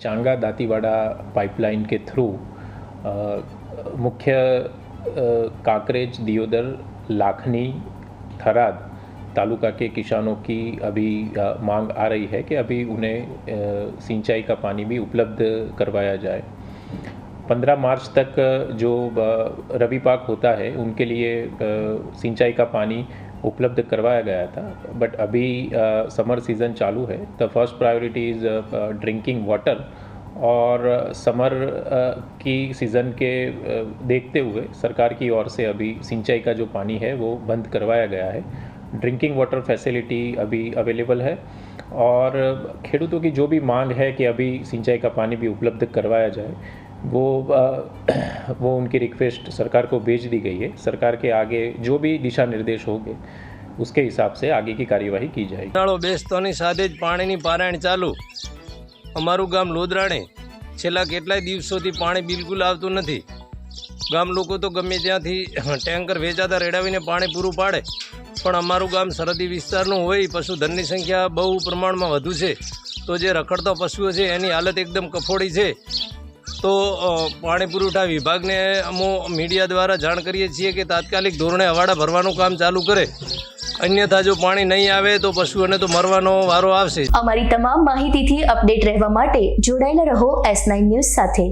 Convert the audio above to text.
चांगा दातीवाड़ा pipeline के through मुख्य कांकरेज, दियोदर, लाखनी, थराद तालुका के किसानों की अभी मांग आ रही है कि अभी उन्हें सिंचाई का पानी भी उपलब्ध करवाया जाए। पंद्रह मार्च तक जो रबी पाक होता है, उनके लिए सिंचाई का पानी उपलब्ध करवाया गया था बट अभी समर सीज़न चालू है the first priority is drinking water और समर की सीज़न के देखते हुए सरकार की ओर से अभी सिंचाई का जो पानी है, वो बंद करवाया गया है। ड्रिंकिंग वाटर फैसिलिटी अभी अवेलेबल है, और खेडूतों की जो भी मांग है कि अभी सिंचाई का पानी भी उपलब्ध करवाया जाए वो अ, वो उनकी रिक्वेस्ट सरकार को भेज दी गई है सरकार के आगे जो भी दिशा निर्देश होंगे उसके हिसाब से आगे की कार्यवाही की जाएगी ઉનાળો બેસતોની સાથે જ પાણીની પારાયણ ચાલુ અમારું ગામ લોદરાણે છેલ્લા કેટલાય દિવસોથી પાણી બિલકુલ આવતું નથી ગામ લોકો તો ગમે ત્યાંથી ટેન્કર વેચાતા રેડાવીને પાણી પૂરું પાડે પણ અમારું ગામ સરહદી વિસ્તારનું હોય પશુધનની સંખ્યા બહુ પ્રમાણમાં વધુ છે તો જે રખડતા પશુઓ છે એની હાલત એકદમ કફોડી છે તો પાણી પુરવઠા વિભાગને અમો મીડિયા દ્વારા જાણ કરીએ છીએ કે તાત્કાલિક ધોરણે હવાડા ભરવાનું કામ ચાલુ કરે. અન્યથા જો પાણી નહીં આવે તો પશુઓને તો મરવાનો વારો આવશે અમારી તમામ માહિતીથી અપડેટ રહેવા માટે જોડાયેલા રહો એસ નાઇન ન્યૂઝ સાથે.